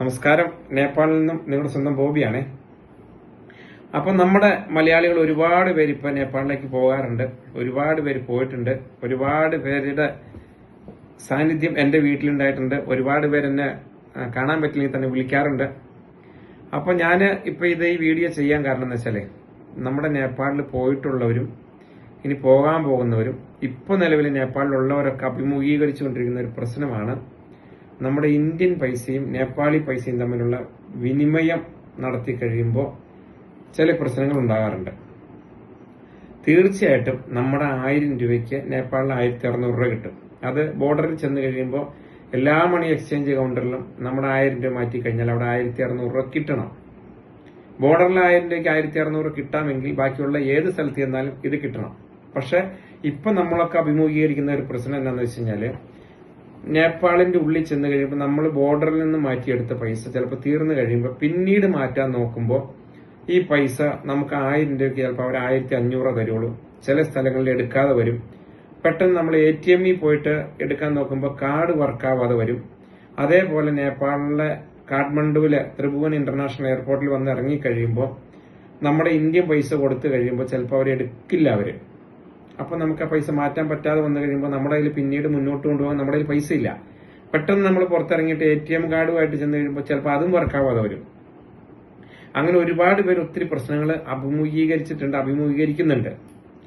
നമസ്കാരം. നേപ്പാളിൽ നിന്നും നിങ്ങളുടെ സ്വന്തം ബോബിയാണേ. അപ്പം നമ്മുടെ മലയാളികൾ ഒരുപാട് പേര് ഇപ്പം നേപ്പാളിലേക്ക് പോകാറുണ്ട്. ഒരുപാട് പേര് പോയിട്ടുണ്ട്. ഒരുപാട് പേരുടെ സാന്നിധ്യം എന്റെ വീട്ടിലുണ്ടായിട്ടുണ്ട്. ഒരുപാട് പേരെന്നെ കാണാൻ പറ്റില്ലെങ്കിൽ തന്നെ വിളിക്കാറുണ്ട്. അപ്പോൾ ഞാൻ ഇപ്പം ഇത് ഈ വീഡിയോ ചെയ്യാൻ കാരണം എന്ന് വെച്ചാലേ നമ്മുടെ നേപ്പാളിൽ പോയിട്ടുള്ളവരും ഇനി പോകാൻ പോകുന്നവരും ഇപ്പോൾ നിലവിൽ നേപ്പാളിലുള്ളവരൊക്കെ അഭിമുഖീകരിച്ചുകൊണ്ടിരിക്കുന്ന ഒരു പ്രശ്നമാണ് നമ്മുടെ ഇന്ത്യൻ പൈസയും നേപ്പാളി പൈസയും തമ്മിലുള്ള വിനിമയം നടത്തി കഴിയുമ്പോൾ ചില പ്രശ്നങ്ങൾ ഉണ്ടാകാറുണ്ട്. തീർച്ചയായിട്ടും നമ്മുടെ ആയിരം രൂപയ്ക്ക് നേപ്പാളിൽ ആയിരത്തി അറുന്നൂറ് രൂപ കിട്ടും. അത് ബോർഡറിൽ ചെന്ന് കഴിയുമ്പോൾ എല്ലാ മണി എക്സ്ചേഞ്ച് കൗണ്ടറിലും നമ്മുടെ ആയിരം രൂപ മാറ്റി കഴിഞ്ഞാൽ അവിടെ ആയിരത്തി അറുന്നൂറ് രൂപ കിട്ടണം. ബോർഡറിൽ ആയിരം രൂപയ്ക്ക് ആയിരത്തി അറുന്നൂറ് കിട്ടാമെങ്കിൽ ബാക്കിയുള്ള ഏത് സ്ഥലത്ത് ചെന്നാലും ഇത് കിട്ടണം. പക്ഷെ ഇപ്പൊ നമ്മളൊക്കെ അഭിമുഖീകരിക്കുന്ന ഒരു പ്രശ്നം എന്താണെന്ന് വെച്ച് കഴിഞ്ഞാൽ നേപ്പാളിന്റെ ഉള്ളിൽ ചെന്ന് കഴിയുമ്പോൾ നമ്മൾ ബോർഡറിൽ നിന്ന് മാറ്റിയെടുത്ത പൈസ ചിലപ്പോൾ തീർന്നു കഴിയുമ്പോൾ പിന്നീട് മാറ്റാൻ നോക്കുമ്പോൾ ഈ പൈസ നമുക്ക് ആയിരം രൂപയ്ക്ക് ചിലപ്പോൾ അവർ ആയിരത്തി അഞ്ഞൂറ് തരുള്ളൂ. ചില സ്ഥലങ്ങളിൽ എടുക്കാതെ വരും. പെട്ടെന്ന് നമ്മൾ എ ടി എമ്മിൽ പോയിട്ട് എടുക്കാൻ നോക്കുമ്പോൾ കാർഡ് വർക്കാവാതെ വരും. അതേപോലെ നേപ്പാളിലെ കാഠ്മണ്ഡുവിലെ ത്രിഭുവൻ ഇന്റർനാഷണൽ എയർപോർട്ടിൽ വന്ന് ഇറങ്ങിക്കഴിയുമ്പോൾ നമ്മുടെ ഇന്ത്യൻ പൈസ കൊടുത്തു കഴിയുമ്പോൾ ചിലപ്പോൾ അവർ എടുക്കില്ല അവർ. അപ്പൊ നമുക്ക് ആ പൈസ മാറ്റാൻ പറ്റാതെ വന്നു കഴിയുമ്പോൾ നമ്മുടെ കയ്യിൽ പിന്നീട് മുന്നോട്ട് കൊണ്ടുപോകാൻ നമ്മുടെ കയ്യിൽ പൈസ ഇല്ല. പെട്ടെന്ന് നമ്മൾ പുറത്തിറങ്ങിയിട്ട് എ ടി എം കാർഡുമായിട്ട് ചെന്ന് കഴിയുമ്പോൾ ചിലപ്പോൾ അതും വർക്കാവാതെ വരും. അങ്ങനെ ഒരുപാട് പേര് ഒത്തിരി പ്രശ്നങ്ങൾ അഭിമുഖീകരിച്ചിട്ടുണ്ട് അഭിമുഖീകരിക്കുന്നുണ്ട്.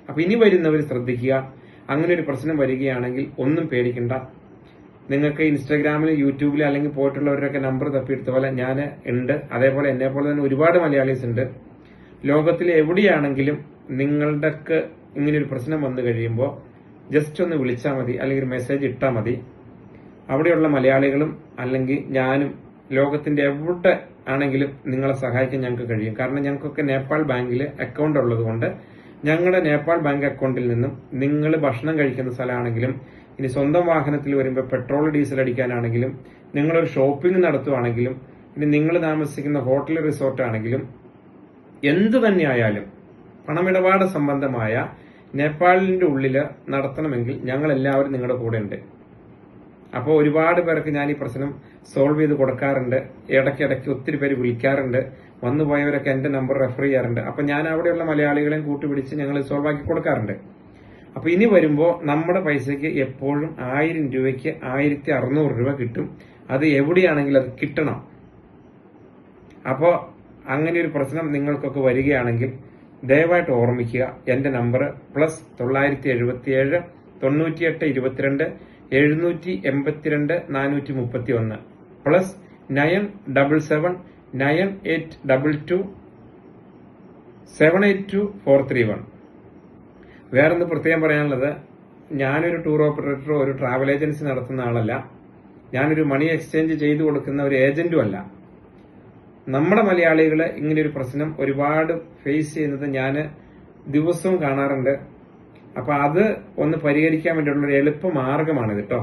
അപ്പൊ ഇനി വരുന്നവർ ശ്രദ്ധിക്കുക. അങ്ങനെ ഒരു പ്രശ്നം വരികയാണെങ്കിൽ ഒന്നും പേടിക്കണ്ട. നിങ്ങൾക്ക് ഇൻസ്റ്റാഗ്രാമിൽ യൂട്യൂബിൽ അല്ലെങ്കിൽ പോയിട്ടുള്ളവരൊക്കെ നമ്പർ തപ്പിയെടുത്ത പോലെ ഞാൻ ഉണ്ട്. അതേപോലെ എന്നെ പോലെ തന്നെ ഒരുപാട് മലയാളീസ് ഉണ്ട്. ലോകത്തിൽ എവിടെയാണെങ്കിലും നിങ്ങളുടെക്ക് ഇങ്ങനെ ഒരു പ്രശ്നം വന്നു കഴിയുമ്പോൾ ജസ്റ്റ് ഒന്ന് വിളിച്ചാൽ മതി അല്ലെങ്കിൽ മെസ്സേജ് ഇട്ടാൽ മതി. അവിടെയുള്ള മലയാളികളും അല്ലെങ്കിൽ ഞാനും ലോകത്തിന്റെ എവിടെ ആണെങ്കിലും നിങ്ങളെ സഹായിക്കാൻ ഞങ്ങൾക്ക് കഴിയും. കാരണം ഞങ്ങൾക്കൊക്കെ നേപ്പാൾ ബാങ്കിൽ അക്കൗണ്ട് ഉള്ളത് കൊണ്ട് ഞങ്ങളുടെ നേപ്പാൾ ബാങ്ക് അക്കൗണ്ടിൽ നിന്നും നിങ്ങൾ ഭക്ഷണം കഴിക്കുന്ന സ്ഥലമാണെങ്കിലും ഇനി സ്വന്തം വാഹനത്തിൽ വരുമ്പോൾ പെട്രോൾ ഡീസൽ അടിക്കാനാണെങ്കിലും നിങ്ങളൊരു ഷോപ്പിംഗ് നടത്തുവാണെങ്കിലും ഇനി നിങ്ങൾ താമസിക്കുന്ന ഹോട്ടൽ റിസോർട്ട് ആണെങ്കിലും എന്തു തന്നെയായാലും പണമിടപാട് സംബന്ധമായ നേപ്പാളിന്റെ ഉള്ളിൽ നടത്തണമെങ്കിൽ ഞങ്ങൾ എല്ലാവരും നിങ്ങളുടെ കൂടെ ഉണ്ട് അപ്പോൾ ഒരുപാട് പേർക്ക് ഞാൻ ഈ പ്രശ്നം സോൾവ് ചെയ്ത് കൊടുക്കാറുണ്ട്. ഇടയ്ക്കിടയ്ക്ക് ഒത്തിരി പേര് വിളിക്കാറുണ്ട്. വന്നു പോയവരൊക്കെ എന്റെ നമ്പർ റെഫർ ചെയ്യാറുണ്ട്. അപ്പൊ ഞാൻ അവിടെയുള്ള മലയാളികളെയും കൂട്ടുപിടിച്ച് ഞങ്ങൾ സോൾവ് ആക്കി കൊടുക്കാറുണ്ട്. അപ്പൊ ഇനി വരുമ്പോൾ നമ്മുടെ പൈസയ്ക്ക് എപ്പോഴും ആയിരം രൂപയ്ക്ക് ആയിരത്തി അറുന്നൂറ് രൂപ കിട്ടും. അത് എവിടെയാണെങ്കിലും അത് കിട്ടണം. അപ്പോ അങ്ങനെ ഒരു പ്രശ്നം നിങ്ങൾക്കൊക്കെ വരികയാണെങ്കിൽ ദയവായിട്ട് ഓർമ്മിക്കുക എന്റെ നമ്പർ പ്ലസ് തൊള്ളായിരത്തി എഴുപത്തിയേഴ് തൊണ്ണൂറ്റിയെട്ട് ഇരുപത്തിരണ്ട് എഴുന്നൂറ്റി എൺപത്തിരണ്ട് നാനൂറ്റി മുപ്പത്തി ഒന്ന് plus nine double seven nine eight double two seven eight two four three one. വേറൊന്ന് പ്രത്യേകം പറയാനുള്ളത് ഞാനൊരു ടൂർ ഓപ്പറേറ്ററോ ഒരു ട്രാവൽ ഏജൻസി നടത്തുന്ന ആളല്ല. ഞാനൊരു മണി എക്സ്ചേഞ്ച് ചെയ്തു കൊടുക്കുന്ന ഒരു ഏജന്റും അല്ല. നമ്മുടെ മലയാളികൾ ഇങ്ങനെ ഒരു പ്രശ്നം ഒരുപാട് ഫേസ് ചെയ്യുന്നത് ഞാൻ ദിവസവും കാണാറുണ്ട്. അപ്പൊ അത് ഒന്ന് പരിഹരിക്കാൻ വേണ്ടിയുള്ള ഒരു എളുപ്പ മാർഗമാണ് കേട്ടോ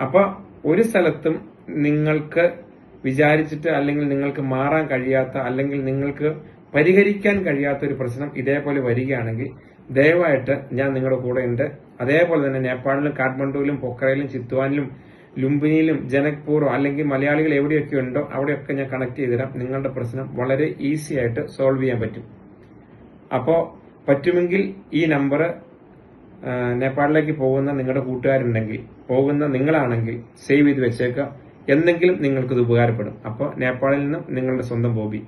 അപ്പൊ ഒരു സ്ഥലത്തും നിങ്ങൾക്ക് വിചാരിച്ചിട്ട് അല്ലെങ്കിൽ നിങ്ങൾക്ക് മാറാൻ കഴിയാത്ത അല്ലെങ്കിൽ നിങ്ങൾക്ക് പരിഹരിക്കാൻ കഴിയാത്ത ഒരു പ്രശ്നം ഇതേപോലെ വരികയാണെങ്കിൽ ദയവായിട്ട് ഞാൻ നിങ്ങളുടെ കൂടെ ഉണ്ട്. അതേപോലെ തന്നെ നേപ്പാളിലും കാഠ്മണ്ഡുവിലും പൊക്രയിലും ചിത്വാനിലും ലുംബിനിയിലും ജനക്പൂറോ അല്ലെങ്കിൽ മലയാളികൾ എവിടെയൊക്കെ ഉണ്ടോ അവിടെയൊക്കെ ഞാൻ കണക്ട് ചെയ്തുതരാം. നിങ്ങളുടെ പ്രശ്നം വളരെ ഈസി ആയിട്ട് സോൾവ് ചെയ്യാൻ പറ്റും. അപ്പോൾ പറ്റുമെങ്കിൽ ഈ നമ്പർ നേപ്പാളിലേക്ക് പോകുന്ന നിങ്ങളുടെ കൂട്ടുകാരുണ്ടെങ്കിൽ പോകുന്ന നിങ്ങളാണെങ്കിൽ സേവ് ചെയ്ത് വെച്ചേക്കാം എന്തെങ്കിലും നിങ്ങൾക്കിത് ഉപകാരപ്പെടും. അപ്പോൾ നേപ്പാളിൽ നിന്നും നിങ്ങളുടെ സ്വന്തം ബോബി.